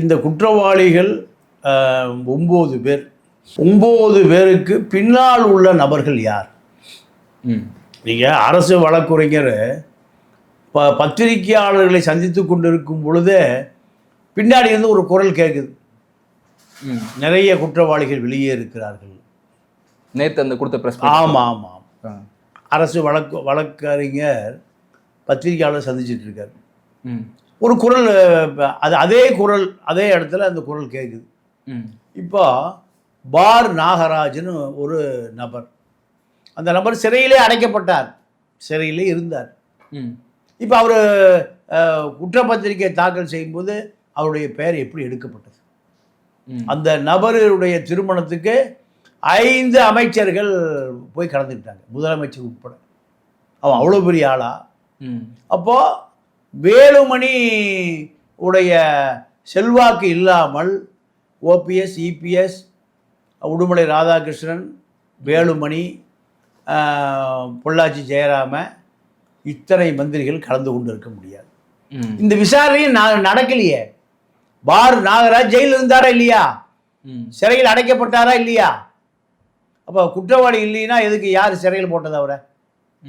இந்த குற்றவாளிகள் ஒம்பது பேர். ஒம்பது பேருக்கு பின்னால் உள்ள நபர்கள் யார்? நீங்கள் அரசு வழக்குரைஞர் ப பத்திரிகையாளர்களை சந்தித்து கொண்டிருக்கும் பொழுதே பின்னாடி இருந்து ஒரு குரல் கேட்குது நிறைய குற்றவாளிகள் வெளியே இருக்கிறார்கள். நேத்து அந்த கொடுத்த பிரஸ் ஆமாம் ஆமாம் அரசு வழக்கு வழக்கறிஞர் பத்திரிகையாளர் சந்திச்சிட்டு இருக்காரு. ஒரு குரல் அது அதே குரல் அதே இடத்துல அந்த குரல் கேட்குது ம். இப்போ பார் நாகராஜ்னு ஒரு நபர் அந்த நபர் சிறையிலே அடைக்கப்பட்டார். சிறையிலே இருந்தார். ம். இப்போ அவர் குற்றப்பத்திரிகை தாக்கல் செய்யும்போது அவருடைய பெயர் எப்படி எடுக்கப்பட்டது? அந்த நபருடைய திருமணத்துக்கு ஐந்து அமைச்சர்கள் போய் கலந்துக்கிட்டாங்க. முதலமைச்சர் உட்பட. அவன் அவ்வளோ பெரிய ஆளா? ம். அப்போ வேலுமணி உடைய செல்வாக்கு இல்லாமல் ஓபிஎஸ் இபிஎஸ் உடுமலை ராதாகிருஷ்ணன் வேலுமணி பொள்ளாச்சி ஜெயராம இத்தனை மந்திரிகள் கலந்து கொண்டு இருக்க முடியாது இந்த விசாரணையும் நடக்கலையே. பார் நாகராஜ் ஜெயிலில் இருந்தாரா இல்லையா? சிறையில் அடைக்கப்பட்டாரா இல்லையா? அப்போ குற்றவாளி இல்லைன்னா எதுக்கு யார் சிறையில் போட்டது அவரை?